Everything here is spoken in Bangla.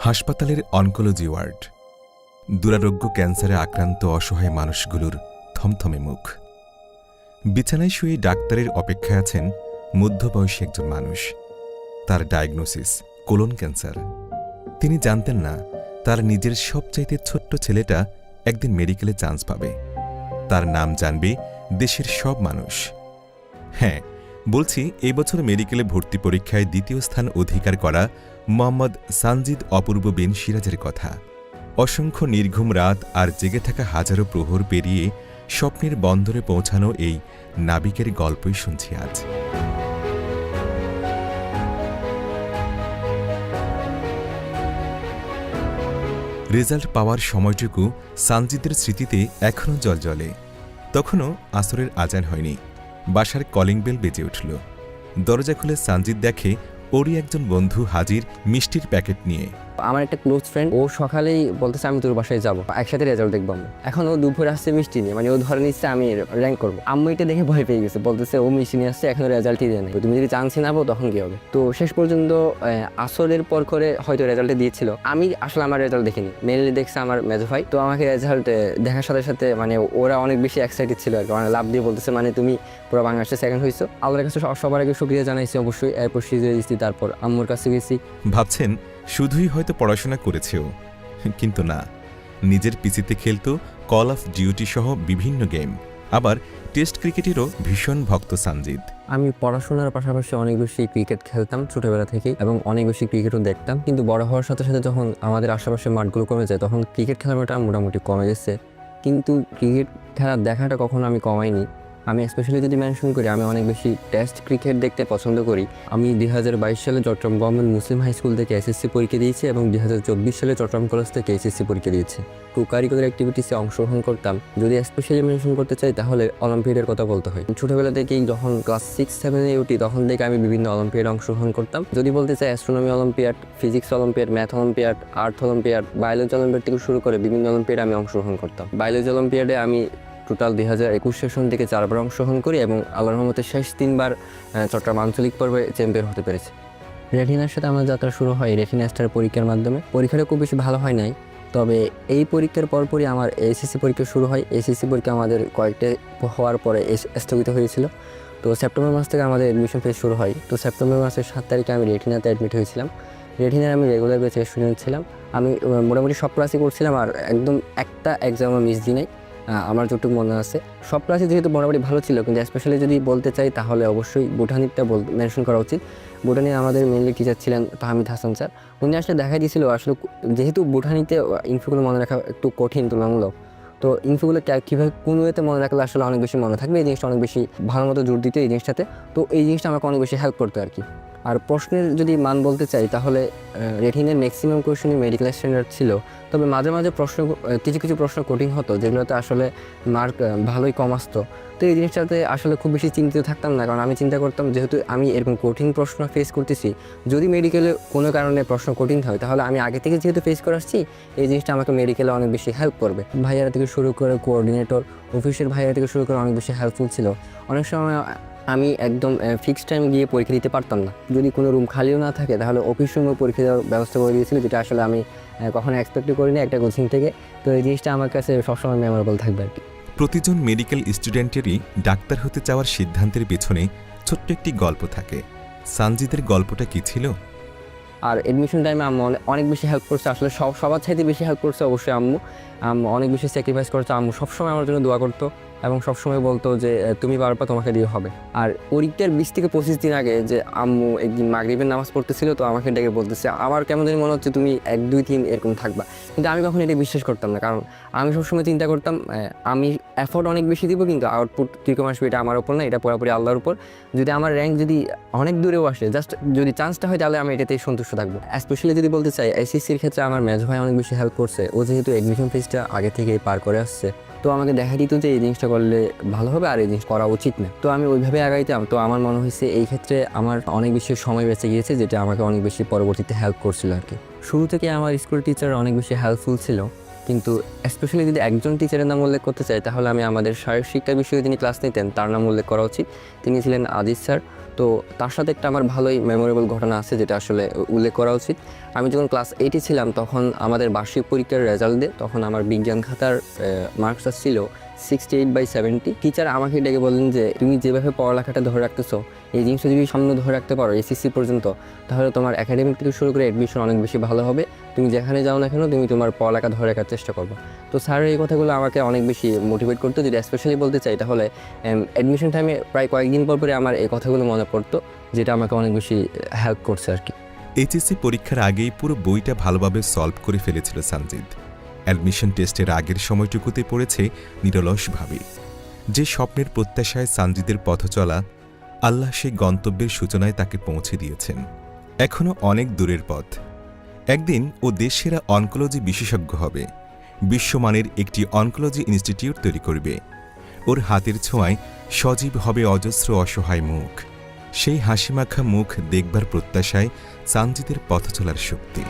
হাসপাতালের অনকোলজি ওয়ার্ড দুরারোগ্য ক্যান্সারে আক্রান্ত অসহায় মানুষগুলোর থমথমে মুখ। বিছানায় শুয়ে ডাক্তারের অপেক্ষায় আছেন মধ্যবয়সী একজন মানুষ। তার ডায়াগনোসিস কোলন ক্যান্সার তিনি জানতেন না, তার নিজের সবচাইতে ছোট্ট ছেলেটা একদিন মেডিকেলে চান্স পাবে। তার নাম জানবে দেশের সব মানুষ। হ্যাঁ বলছি, এই বছর মেডিকেলে ভর্তি পরীক্ষায় দ্বিতীয় স্থান অধিকার করা মোহাম্মদ সানজিদ অপূর্ব বিন সিরাজের কথা। অসংখ্য নির্ঘুম রাত আর জেগে থাকা হাজারো প্রহর পেরিয়ে স্বপ্নের বন্দরে পৌঁছানো এই নাবিকের গল্পই শুনছি আজ। রেজাল্ট পাওয়ার সময়টুকু সানজিদের স্মৃতিতে এখনও জল জলজলে তখনও আসরের আজান হয়নি। বাসার কলিং বেল বেজে উঠল। দরজা খুলে সানজিদ দেখে, ওরই একজন বন্ধু হাজির মিষ্টির প্যাকেট নিয়ে। আমার একটা ক্লোজ ফ্রেন্ড ও সকালেই বলতেছে আমি তোর বাসায় যাব। একসাথে রেজাল্ট দেখব আমরা। এখন ও দুপুরে আসছে মিষ্টি নিয়ে মানে ও ধরে নিচ্ছে আমি র্যাঙ্ক করব। আম্মু এটা দেখে ভয় পেয়ে গেছে বলতেছে ও মিষ্টি নিয়ে আসছে এখনও রেজাল্টই দেয় তুমি যদি চান্সই নাবো তখন কি হবে? তো শেষ পর্যন্ত আহ, আসরের পর করে হয়তো রেজাল্টে দিয়েছিল। আমি আসলে আমার রেজাল্ট দেখিনি। মেনলি দেখছে আমার মেজো ভাই। তো আমাকে রেজাল্ট দেখার সাথে সাথে মানে ওরা অনেক বেশি এক্সাইটেড ছিল আর কি। মানে লাভ দিয়ে বলতেছে মানে তুমি পুরো বাংলাদেশে সেকেন্ড হয়েছো আল্লাহর কাছে সব- সবার আগে শুক্রিয়া জানাইছি অবশ্যই। এরপর সিজে দিচ্ছি তারপর আম্মুর কাছে গেছি। ভাবছেন শুধুই হয়তো পড়াশোনা করেছেও। কিন্তু না, নিজের পিসিতে খেলত কল অফ ডিউটি সহ বিভিন্ন গেম। আবার টেস্ট ক্রিকেটেরও ভীষণ ভক্ত সানজিদ। আমি পড়াশোনার পাশাপাশি অনেক বেশি ক্রিকেট খেলতাম ছোটবেলা থেকেই এবং অনেক বেশি ক্রিকেটও দেখতাম। কিন্তু বড় হওয়ার সাথে সাথে যখন আমাদের আশেপাশে মাঠগুলো কমে যায়, তখন ক্রিকেট খেলাটা মোটামুটি কমে গেছে। কিন্তু ক্রিকেট খেলা দেখাটা কখনো আমি কমাইনি। আমি স্পেশালি যদি মেনশন করি, আমি অনেক বেশি টেস্ট ক্রিকেট দেখতে পছন্দ করি। আমি দুই হাজার বাইশ সালে Chittagong government Muslim high school থেকে এসএসসি পরীক্ষা দিয়েছি এবং দুই হাজার চব্বিশ সালে চট্টগ্রাম কলেজ থেকে এসএসসি পরীক্ষা দিয়েছি। কো কারিকুলার অ্যাক্টিভিটিসে অংশগ্রহণ করতাম। যদি স্পেশালি মেনশন করতে চাই, তাহলে অলিম্পিয়াডের কথা বলতে হয়। ছোটবেলা থেকেই যখন ক্লাস সিক্স সেভেনে উঠি, তখন থেকে আমি বিভিন্ন অলিম্পিয়াডে অংশগ্রহণ করতাম। যদি বলতে চাই astronomy olympiad physics olympiad math olympiad earth olympiad biology olympiad থেকে শুরু করে বিভিন্ন অলিম্পিয়াডে আমি অংশগ্রহণ করতাম। বায়োলজি অলিম্পিয়াডে আমি টোটাল দুই হাজার একুশ সেশন থেকে চারবার অংশগ্রহণ করি এবং আল্লাহর রহমতে শেষ তিনবার চট্টগ্রাম আঞ্চলিক পর্বে চ্যাম্পিয়ন হতে পেরেছি। রেটিনার সাথে আমার যাত্রা শুরু হয় রেটিনা স্টার পরীক্ষার মাধ্যমে। পরীক্ষাটা খুব বেশি ভালো হয় নাই, তবে এই পরীক্ষার পরপরই আমার এসএসসি পরীক্ষা শুরু হয়। এসএসসি পরীক্ষা আমাদের কয়েকটা হওয়ার পরে স্থগিত হয়েছিল। তো সেপ্টেম্বর মাস থেকে আমাদের অ্যাডমিশন ফেজ শুরু হয়। তো সেপ্টেম্বর মাসের সাত তারিখে আমি রেটিনাতে অ্যাডমিট হয়েছিলাম। রেটিনার আমি রেগুলার বেচে স্টুডেন্ট ছিলাম। আমি মোটামুটি সব ক্লাসই করছিলাম আর একদম একটা এক্সামও মিস দিই নাই। আমার যতটুকু মনে আছে। সব ক্লাসে যেহেতু মোটামুটি ভালো ছিল, কিন্তু স্পেশালি যদি বলতে চাই, তাহলে অবশ্যই বুটানিরটা বল মেনশন করা উচিত। বুটানি আমাদের মেনলি টিচার ছিলেন তাহমিদ হাসান স্যার। উনি আসলে দেখা দিয়েছিল, আসলে যেহেতু বুটানিতে ইনফোগুলো মনে রাখা একটু কঠিন তুলনামূলক, তো ইনফোগুলো কীভাবে, কোন ওয়েতে মনে রাখলে আসলে অনেক বেশি মনে থাকবে? এই জিনিসটা অনেক বেশি ভালো মতো জোর দিতে এই জিনিসটাতে। তো এই জিনিসটা আমাকে অনেক বেশি হেল্প করতো আর কি। আর প্রশ্নের যদি মান বলতে চাই, তাহলে রেটিনের ম্যাক্সিমাম কোয়েশনই মেডিকেল স্ট্যান্ডার্ড ছিল। তবে মাঝে মাঝে প্রশ্ন কিছু কিছু প্রশ্ন কঠিন হতো, যেগুলোতে আসলে মার্ক ভালোই কম আসতো। তো এই জিনিসটাতে আসলে খুব বেশি চিন্তিত থাকতাম না, কারণ আমি চিন্তা করতাম, যেহেতু আমি এরকম কঠিন প্রশ্ন ফেস করতেছি, যদি মেডিকেলে কোনো কারণে প্রশ্ন কঠিন হয়, তাহলে আমি আগে থেকে যেহেতু ফেস করে আসছি, এই জিনিসটা আমাকে মেডিকেলে অনেক বেশি হেল্প করবে। ভাইয়ারা থেকে শুরু করে কোঅর্ডিনেটর অফিসের ভাইয়ারা থেকে শুরু করে অনেক বেশি হেল্পফুল ছিল। অনেক সময় আমি একদম ফিক্সড টাইম গিয়ে পরীক্ষা দিতে পারতাম না। যদি কোনো রুম খালিও না থাকে তাহলে অফিস রুমে পরীক্ষা দেওয়ার ব্যবস্থা করে দিয়েছিল যেটা আসলে আমি কখনো এক্সপেক্টই করিনি একটা কোচিং থেকে। তো এই জিনিসটা আমার কাছে সবসময় মেমোরেবল থাকবে আর কি। প্রতিজন মেডিকেল স্টুডেন্টেরই ডাক্তার হতে চাওয়ার সিদ্ধান্তের পেছনে ছোট্ট একটি গল্প থাকে। সানজিদের গল্পটা কি ছিল? আর এডমিশন টাইমে আম্মু অনেক- অনেক বেশি হেল্প করছে। আসলে সব সবার চাইতে বেশি হেল্প করছে অবশ্যই আম্মু। আম্মু অনেক বেশি স্যাক্রিফাইস করছে। আম্মু সবসময় আমার জন্য দোয়া করতো। এবং সবসময় বলতো যে তুমি পারবা তোমাকে দিয়ে হবে। আর পরীক্ষার বিশ থেকে পঁচিশ দিন আগে যে আম্মু একদিন মাগরিবের নামাজ পড়তেছিল, তো আমাকে ডেকে বলতেছে, আমার কেমন জানি মনে হচ্ছে তুমি এক, দুই, তিন এরকম থাকবা। কিন্তু আমি কখনো এটা বিশ্বাস করতাম না, কারণ আমি সবসময় চিন্তা করতাম আমি এফোর্ট অনেক বেশি দিব, কিন্তু আউটপুট কীরকম আসবে এটা আমার উপর না, এটা পুরোপুরি আল্লাহর উপর। যদি আমার র্যাঙ্ক যদি অনেক দূরেও আসে জাস্ট যদি চান্সটা হয়, তাহলে আমি এটাতেই সন্তুষ্ট থাকব। স্পেশালি যদি বলতে চাই এসএসসির ক্ষেত্রে আমার মেজ ভাই অনেক বেশি হেল্প করছে। ও যেহেতু এডমিশন ফিসটা আগে থেকেই পার করে আসছে। তো আমাকে দেখা দিত যে এই জিনিসটা করলে ভালো হবে আর এই জিনিস করা উচিত না। তো আমি ওইভাবে আগাইতাম তো আমার মনে হয়েছে এই ক্ষেত্রে আমার অনেক বেশি সময় বেঁচে গিয়েছে, যেটা আমাকে অনেক বেশি পরবর্তীতে হেল্প করছিল আর কি শুরু থেকে আমার স্কুল টিচার অনেক বেশি হেল্পফুল ছিল, কিন্তু স্পেশালি যদি একজন টিচারের নাম উল্লেখ করতে চাই তাহলে আমি আমাদের শারীরিক শিক্ষা বিষয়ে যিনি ক্লাস নিতেন, তার নাম উল্লেখ করা উচিত। তিনি ছিলেন আজিজ স্যার তো তার সাথে একটা আমার ভালোই মেমোরেবল ঘটনা আছে যেটা আসলে উল্লেখ করা উচিত। আমি যখন ক্লাস এইটে ছিলাম, তখন আমাদের বার্ষিক পরীক্ষার রেজাল্ট দিয়ে তখন আমার বিজ্ঞান খাতার মার্কস ছিল sixty eight by seventy teacher আমাকে ডেকে বললেন যে, তুমি যেভাবে পড়ালেখাটা ধরে রাখতেছো, এই জিনিসটা যদি সামনে ধরে রাখতে পারো এসএসসি পর্যন্ত, তাহলে তোমার একাডেমিক থেকে শুরু করে অ্যাডমিশন অনেক বেশি ভালো হবে। তুমি যেখানে যাও না কেন, তুমি তোমার পড়ালেখা ধরে রাখার চেষ্টা করবে। তো স্যারের এই কথাগুলো আমাকে অনেক বেশি মোটিভেট করতো, যদি স্পেশালি বলতে চাই, তাহলে অ্যাডমিশন টাইমে প্রায় কয়েকদিন পর পরে আমার এই কথাগুলো মনে পড়তো, যেটা আমাকে অনেক বেশি হেল্প করছে আর কি। এইচএসসি পরীক্ষার আগেই পুরো বইটা ভালোভাবে সলভ করে ফেলেছিল সানজিদ। অ্যাডমিশন টেস্টের আগের সময়টুকুতে পড়েছে নিরলসভাবে যে স্বপ্নের প্রত্যাশায় সানজিদের পথ চলা, আল্লাহ সেই গন্তব্যের সূচনায় তাকে পৌঁছে দিয়েছেন। এখনও অনেক দূরের পথ। একদিন ও দেশসেরা অনকোলজি বিশেষজ্ঞ হবে। বিশ্বমানের একটি অনকোলজি ইনস্টিটিউট তৈরি করবে। ওর হাতের ছোঁয়ায় সজীব হবে অজস্র অসহায় মুখ। সেই হাসিমাখা মুখ দেখবার প্রত্যাশায় সানজিদের পথ চলার শক্তি।